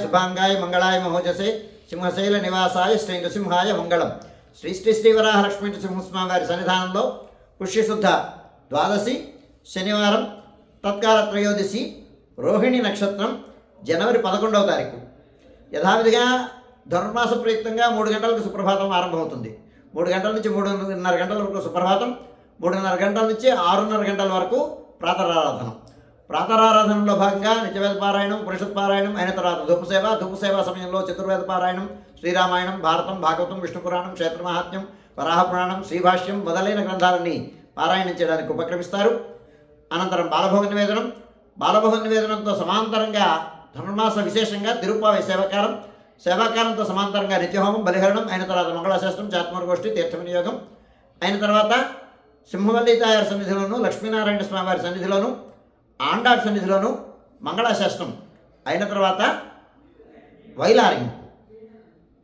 శుభాంగాయ మంగళాయ మహోజసే సింహశైల నివాసాయ శ్రీ నృసింహాయ మంగళం. శ్రీ శ్రీ శ్రీవరాహ లక్ష్మీ నృసింహస్వామి వారి సన్నిధానంలో పుష్యశుద్ధ ద్వాదశి శనివారం తత్కాల త్రయోదశి రోహిణి నక్షత్రం జనవరి పదకొండవ తారీఖు. యథావిధిగా ధనుర్మాస ప్రయుక్తంగా మూడు గంటలకు సుప్రభాతం ఆరంభమవుతుంది. మూడు గంటల నుంచి మూడున్నర గంటల వరకు సుప్రభాతం మూడున్నర గంటల నుంచి ఆరున్నర గంటల వరకు ప్రాతరారాధనం. ప్రాతరారాధనలో భాగంగా నిత్యవేద పారాయణం పురుషత్ పారాయణం అయిన తర్వాత ధూపసేవ ధూపసేవ సమయంలో చతుర్వేద పారాయణం శ్రీరామాయణం భారతం భాగవతం విష్ణు పురాణం క్షేత్ర మహాత్మ్యం వరాహ పురాణం శ్రీభాష్యం మొదలైన గ్రంథాలని పారాయణం చేయడానికి ఉపక్రమిస్తారు. అనంతరం బాలభోగ నివేదనం. బాలభోగ నివేదనంతో సమాంతరంగా ధనుర్మాస విశేషంగా తిరుపావి సేవాకాలం. సేవాకాలంతో సమాంతరంగా నిత్యహోమం బలిహరణం అయిన తర్వాత మంగళాశాస్త్రం చాత్మర గోష్ఠి తీర్థ వినియోగం అయిన తర్వాత సింహవల్లి తాయారు సన్నిధిలోను లక్ష్మీనారాయణ స్వామి వారి సన్నిధిలోను ఆండాడ్ సన్నిధిలోను మంగళాశాస్త్రం అయిన తర్వాత వైలారింగ్.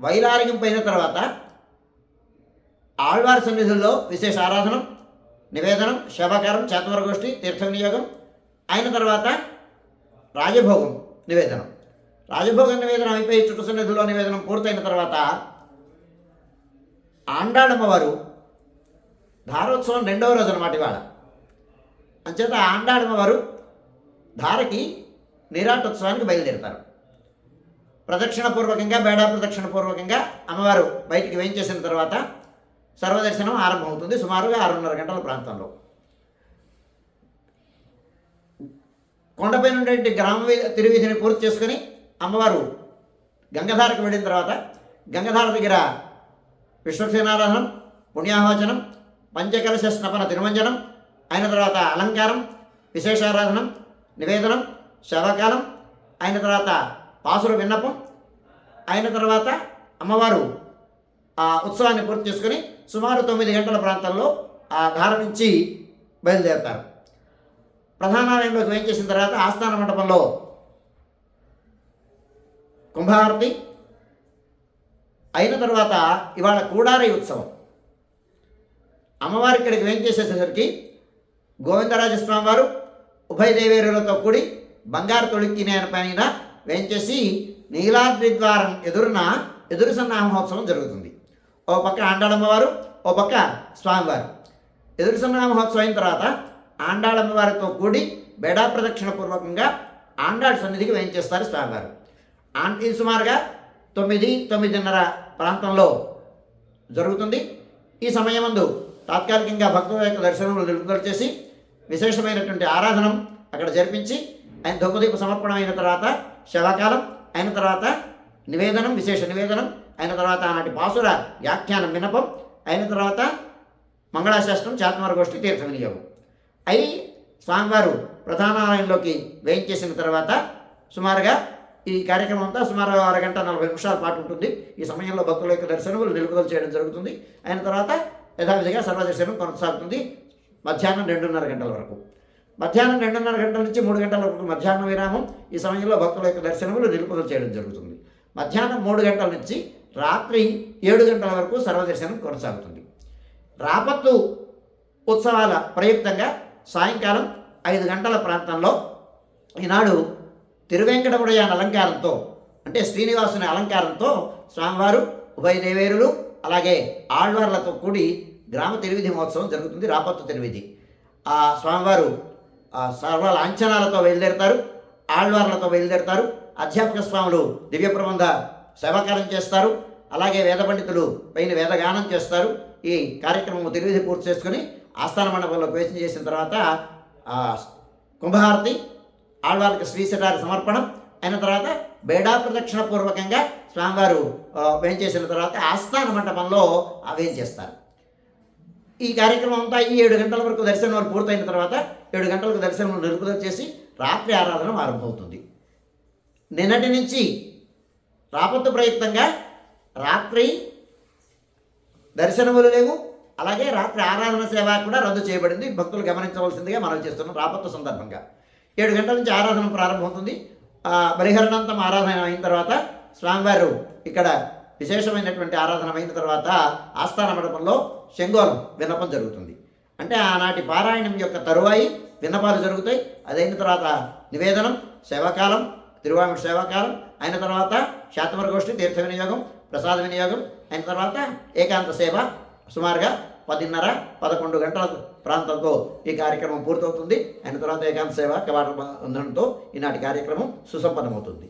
వైలారింగింపు అయిన తర్వాత ఆళ్వారి సన్నిధుల్లో విశేష ఆరాధనం నివేదనం శవకారం చేతవరగోష్ఠి తీర్థ వినియోగం అయిన తర్వాత రాజభోగం నివేదనం. రాజభోగం నివేదనం అయిపోయి చుట్టు సన్నిధిలో నివేదనం పూర్తయిన తర్వాత ఆండాడమ్మ వారు ధారోత్సవం రెండవ రోజు అనమాట ఇవాళ. అంచేత ఆండాడమ్మ వారు ధారకి నీరాటోత్సవానికి బయలుదేరుతారు. ప్రదక్షిణపూర్వకంగా బేడా ప్రదక్షిణపూర్వకంగా అమ్మవారు బయటికి వేయించేసిన తర్వాత సర్వదర్శనం ఆరంభమవుతుంది సుమారుగా ఆరున్నర గంటల ప్రాంతంలో. కొండపై నుండి గ్రామ తిరువీధిని పూర్తి చేసుకుని అమ్మవారు గంగధారకు వెళ్ళిన తర్వాత గంగధార దగ్గర విశ్వసేనారాధనం పుణ్యాహవచనం పంచకలశ స్నపన తిరుమంజనం అయిన తర్వాత అలంకారం విశేషారాధనం నివేదనం సేవాకాలం అయిన తర్వాత పాసుర విన్నపం అయిన తర్వాత అమ్మవారు ఆ ఉత్సవాన్ని పూర్తి చేసుకుని సుమారు తొమ్మిది గంటల ప్రాంతంలో ఆ ధార నుంచి బయలుదేరుతారు. ప్రధానాలయంలోకి వేయించేసిన తర్వాత ఆస్థాన మండపంలో కుంభారతి అయిన తర్వాత ఇవాళ కూడారి ఉత్సవం. అమ్మవారి ఇక్కడికి వేయించేసేసరికి గోవిందరాజస్వామి వారు ఉభయదేవేరులతో కూడి బంగారు తొలిక్కిన పైన వేయించేసి నీలాద్రి ద్వారం ఎదురున ఎదురు సన్నాహ మహోత్సవం జరుగుతుంది. ఓ పక్క ఆండాళమ్మవారు ఓ పక్క స్వామివారు. ఎదురు సన్నాహ మహోత్సవం అయిన తర్వాత ఆండాళమ్మవారితో కూడి బేడా ప్రదక్షిణ పూర్వకంగా ఆండాళ్ సన్నిధికి వేయించేస్తారు స్వామివారు. ఆన్ ఇది సుమారుగా తొమ్మిది తొమ్మిదిన్నర ప్రాంతంలో జరుగుతుంది. ఈ సమయమందు తాత్కాలికంగా భక్తుల యొక్క దర్శనములు నిలుపుదల చేసి విశేషమైనటువంటి ఆరాధనం అక్కడ జరిపించి ఆయన ధూపదీప సమర్పణ అయిన తర్వాత శవకాలం అయిన తర్వాత నివేదనం విశేష నివేదనం అయిన తర్వాత ఆనాటి బాసుర వ్యాఖ్యానం వినపం అయిన తర్వాత మంగళాశాస్త్రం చాత్మర గోష్ఠి తీర్థ వినియోగం అయి స్వామివారు ప్రధానాలయంలోకి వేయించేసిన తర్వాత సుమారుగా ఈ కార్యక్రమం అంతా సుమారు అరగంట నలభై నిమిషాల పాటు ఉంటుంది. ఈ సమయంలో భక్తుల యొక్క దర్శనములు నిలుపుదల చేయడం జరుగుతుంది. అయిన తర్వాత యథావిధిగా సర్వదర్శనం కొనసాగుతుంది. మధ్యాహ్నం రెండున్నర గంటల వరకు. మధ్యాహ్నం రెండున్నర గంటల నుంచి మూడు గంటల వరకు మధ్యాహ్నం విరామం ఈ సమయంలో భక్తుల యొక్క దర్శనములు నిలుపుదల చేయడం జరుగుతుంది. మధ్యాహ్నం మూడు గంటల నుంచి రాత్రి ఏడు గంటల వరకు సర్వదర్శనం కొనసాగుతుంది. రాపత్తు ఉత్సవాల ప్రయుక్తంగా సాయంకాలం ఐదు గంటల ప్రాంతంలో ఈనాడు తిరువెంకటముడయాన్ అలంకారంతో అంటే శ్రీనివాసుని అలంకారంతో స్వామివారు ఉభయ దేవేరులు అలాగే ఆళ్వార్లతో కూడి గ్రామ తెలివిధి మహోత్సవం జరుగుతుంది రాపత్తు తిరువిధి ఆ స్వామివారు సర్వ లాంఛనాలతో బయలుదేరుతారు ఆళ్వార్లతో బయలుదేరుతారు అధ్యాపక స్వాములు దివ్య ప్రబంధ సేవాకారం చేస్తారు అలాగే వేద పండితులు పైన వేదగానం చేస్తారు. ఈ కార్యక్రమం తెలివిధి పూర్తి చేసుకుని ఆస్థాన మండపంలో ప్రవేశం చేసిన తర్వాత కుంభహారతి ఆళ్వారికి శ్రీశటారి సమర్పణం అయిన తర్వాత బేడా ప్రదక్షిణ పూర్వకంగా స్వామివారు ఆ, వేంచేసిన తర్వాత ఆస్థాన మండపంలో ఆ వేంచేస్తారు ఈ కార్యక్రమం అంతా ఈ ఏడు గంటల వరకు దర్శనం పూర్తయిన తర్వాత ఏడు గంటలకు దర్శనం నిలుపుదల చేసి రాత్రి ఆరాధన ఆరంభమవుతుంది. నిన్నటి నుంచి రాపత్తు ప్రయుక్తంగా రాత్రి దర్శనములు లేవు. అలాగే రాత్రి ఆరాధన సేవ కూడా రద్దు చేయబడింది. భక్తులు గమనించవలసిందిగా మనం చేస్తున్నాం రాపత్తు సందర్భంగా. ఏడు గంటల నుంచి ఆరాధన ప్రారంభమవుతుంది. ఆ బలిహరణంతం ఆరాధన అయిన తర్వాత స్వామివారు ఇక్కడ విశేషమైనటువంటి ఆరాధన అయిన తర్వాత ఆస్థాన మండపంలో శంగోలం విన్నపం జరుగుతుంది. అంటే ఆనాటి పారాయణం యొక్క తరువాయి విన్నపాలు జరుగుతాయి. అదైన తర్వాత నివేదనం సేవాకాలం తిరువామిడి సేవాకాలం అయిన తర్వాత శాతవర్గోష్ఠి తీర్థ వినియోగం ప్రసాద వినియోగం అయిన తర్వాత ఏకాంత సేవ సుమారుగా పదిన్నర పదకొండు గంటల ప్రాంతంతో ఈ కార్యక్రమం పూర్తవుతుంది. అయిన తర్వాత ఏకాంత సేవ కవాట బంధనంతో ఈనాటి కార్యక్రమం సుసంపన్నమవుతుంది.